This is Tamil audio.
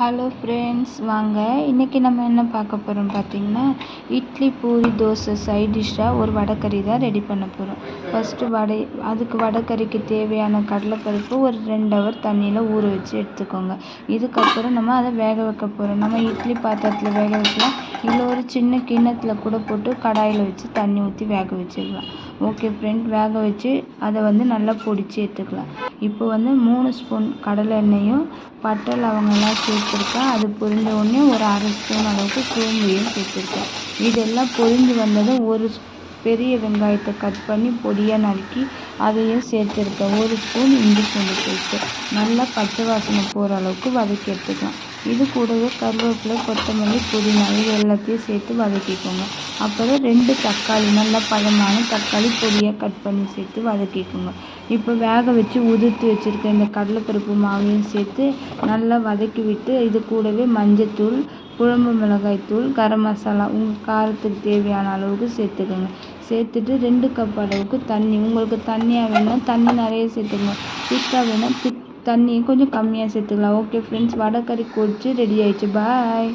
ஹலோ ஃப்ரெண்ட்ஸ் வாங்க. இன்றைக்கி நம்ம என்ன பார்க்க போகிறோம் பார்த்திங்கன்னா இட்லி பூரி தோசை சைட் டிஷ்ஷாக ஒரு வடைக்கறி தான் ரெடி பண்ண போகிறோம் ஃபஸ்ட்டு வடை அதுக்கு வடைக்கறிக்கு தேவையான கடலைப்பருப்பு ஒரு ரெண்டு ஹவர் தண்ணியில் ஊற வச்சு எடுத்துக்கோங்க. இதுக்கப்புறம் நம்ம அதை வேக வைக்க போகிறோம் நம்ம இட்லி பாத்திரத்தில் வேக வைக்கலாம். இல்லை ஒரு சின்ன கிண்ணத்தில் கூட போட்டு கடாயில் வச்சு தண்ணி ஊற்றி வேக வச்சிடலாம். ஓகே ஃப்ரெண்ட் வேக வச்சு அதை வந்து நல்லா பொடிச்சு எடுத்துக்கலாம். இப்போ வந்து மூணு ஸ்பூன் கடலை எண்ணெயும் பட்டை லவங்கெல்லாம் சேர்த்துருக்கேன். அது பொரிஞ்ச உடனே ஒரு அரை ஸ்பூன் அளவுக்கு சோம்பையும் சேர்த்துருக்கேன். இதெல்லாம் பொரிஞ்சு வந்ததும் ஒரு பெரிய வெங்காயத்தை கட் பண்ணி பொடியாக நறுக்கி அதையும் சேர்த்துருக்கேன். ஒரு ஸ்பூன் இஞ்சி பூண்டு பேஸ்ட்டு. நல்லா பச்சை வாசனை போகிற அளவுக்கு வதக்கி எடுத்துக்கலாம். இது கூடவே கருவேப்பிலை கொத்தமல்லி புதினா இது எல்லாத்தையும் சேர்த்து வதக்கிக்கோங்க. அப்புறம் ரெண்டு தக்காளி நல்லா பழமான தக்காளி பொடியாக கட் பண்ணி சேர்த்து வதக்கிக்கோங்க. இப்போ வேக வச்சு உதிர்த்து வச்சுருக்க இந்த கடலைப்பருப்பு மாவையும் சேர்த்து நல்லா வதக்கி விட்டு இது கூடவே மஞ்சத்தூள் குழம்பு மிளகாய் தூள் கரம் மசாலா உங்கள் காரத்துக்கு தேவையான அளவுக்கு சேர்த்துக்கோங்க. சேர்த்துட்டு ரெண்டு கப் அளவுக்கு தண்ணி உங்களுக்கு தண்ணியாக வேணும்னா தண்ணி நிறைய சேர்த்துக்கோங்க. திக்காக வேணால் திக் தண்ணியும் கொஞ்சம் கம்மியாக சேர்த்துக்கலாம். ஓகே ஃப்ரெண்ட்ஸ் வடை கறி கொதிச்சு ரெடி ஆயிடுச்சு. பாய்